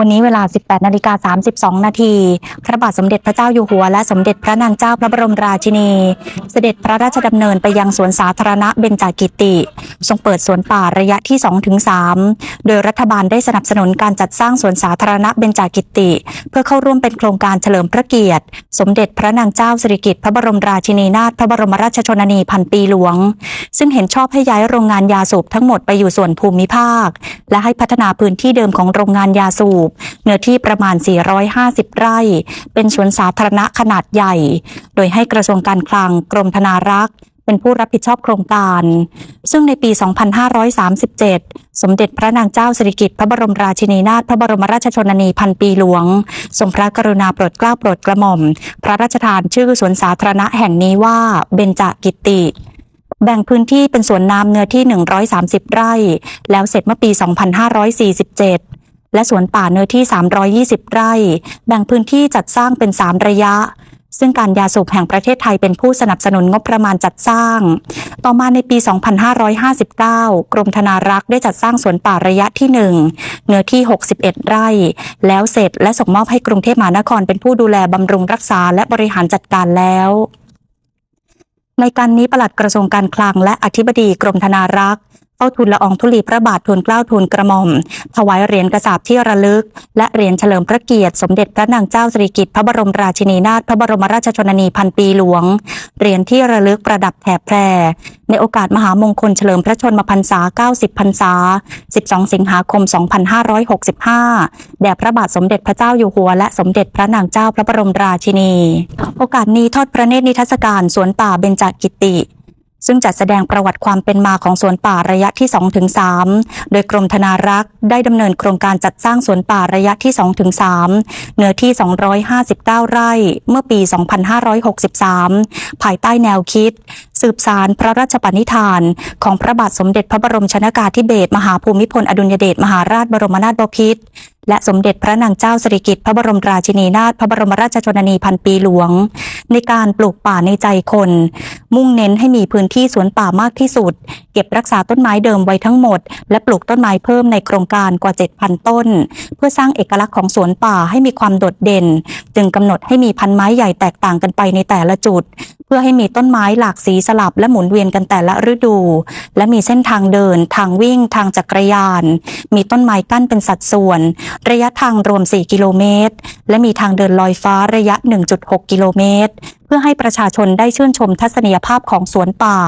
วันนี้เวลา 18นาฬิกา32 นาที พระบาทสมเด็จพระเจ้าอยู่หัว และสมเด็จพระนางเจ้าพระบรมราชินี เสด็จพระราชดำเนินไปยังสวนสาธารณะเบญจกิติ ทรงเปิดสวนป่าระยะที่ 2-3 โดยรัฐบาลได้สนับสนุนการจัดสร้างสวนสาธารณะเบญจกิติ เพื่อเข้าร่วมเป็นโครงการเฉลิมพระเกียรติ สมเด็จพระนางเจ้าสิริกิติ์พระบรมราชินีนาถพระบรมราชชนนีพันปีหลวง ซึ่งเห็นชอบให้ย้ายโรงงานยาสูบทั้งหมดไปอยู่ส่วนภูมิภาค และให้พัฒนาพื้นที่เดิมของโรงงานยาสูบบ เนื้อที่ประมาณ 450 ไร่ เป็นสวนสาธารณะขนาดใหญ่ โดยให้กระทรวงการคลังกรมธนารักษ์เป็นผู้รับผิดชอบโครงการ ซึ่งในปี 2537 สมเด็จพระนางเจ้าสิริกิติ์พระบรมราชินีนาถพระบรมราชชนนีพันปีหลวง ทรงพระกรุณาโปรดเกล้าโปรดกระหม่อม พระราชทานชื่อสวนสาธารณะแห่งนี้ว่าเบญจกิติ แบ่งพื้นที่เป็นสวนน้ำเนื้อที่ 130 ไร่ แล้วเสร็จเมื่อปี 2547 และสวนป่าเนื้อที่ 320 ไร่ แบ่งพื้นที่จัดสร้างเป็น 3 ระยะ ซึ่งการยาสูบแห่งประเทศไทยเป็นผู้สนับสนุนงบประมาณจัดสร้าง ต่อมาในปี 2559 กรมธนารักษ์ได้จัดสร้างสวนป่าระยะที่ 1 เนื้อที่ 61 ไร่ แล้วเสร็จและส่งมอบให้กรุงเทพมหานครเป็นผู้ดูแลบำรุงรักษาและบริหารจัดการแล้วในการนี้ปลัดกระทรวงการคลังและอธิบดีกรมธนารักษ์ เฝ้าทูลละอองธุลีพระบาททูลเกล้าทูลกระหม่อม ถวายเหรียญกระสาบที่ระลึก และเหรียญเฉลิมพระเกียรติ สมเด็จพระนางเจ้าสิริกิติ์พระบรมราชินีนาถพระบรมราชชนนีพันปีหลวง เหรียญที่ระลึกประดับแถบแพร ในโอกาสมหามงคลเฉลิมพระชนมพรรษา 90 พรรษา 12 สิงหาคม 2565 แด่พระบาทสมเด็จพระเจ้าอยู่หัว และสมเด็จพระนางเจ้าพระบรมราชินี โอกาสนี้ทอดพระเนตรนิทรรศการสวนป่าเบญจกิติ ซึ่งจัดแสดงประวัติความเป็นมาของสวนป่าระยะที่ 2-3 โดยกรมธนารักษ์ได้ดำเนินโครงการจัดสร้างสวนป่าระยะที่ 2-3 เนื้อที่ 259 ไร่ เมื่อปี 2563 ภายใต้แนวคิด สืบสารพระราชปณิธาน ของพระบาทสมเด็จพระบรมชนากาธิเบศรมหาภูมิพลอดุลยเดชมหาราชบรมนาถบพิตร และสมเด็จพระนางเจ้าสิริกิติ์พระบรมราชินีนาถพระบรมราชชนนีพันปีหลวง ในการปลูกป่าในใจคน มุ่งเน้นให้มีพื้นที่สวนป่ามากที่สุด เก็บรักษาต้นไม้เดิมไว้ทั้งหมด และปลูกต้นไม้เพิ่มในโครงการกว่า 7,000 ต้น เพื่อสร้างเอกลักษณ์ของสวนป่าให้มีความโดดเด่น จึงกำหนดให้มีพันไม้ใหญ่แตกต่างกันไปในแต่ละจุด เพื่อให้มีต้นไม้หลากสีสลับและหมุนเวียนกันแต่ละฤดู และมีเส้นทางเดิน ทางวิ่ง ทางจักรยาน มีต้นไม้กั้นเป็นสัดส่วน ระยะทางรวม 4 กิโลเมตร และมีทางเดินลอยฟ้าระยะ 1.6 กิโลเมตร เพื่อให้ประชาชนได้ชื่นชมทัศนียภาพของสวนป่า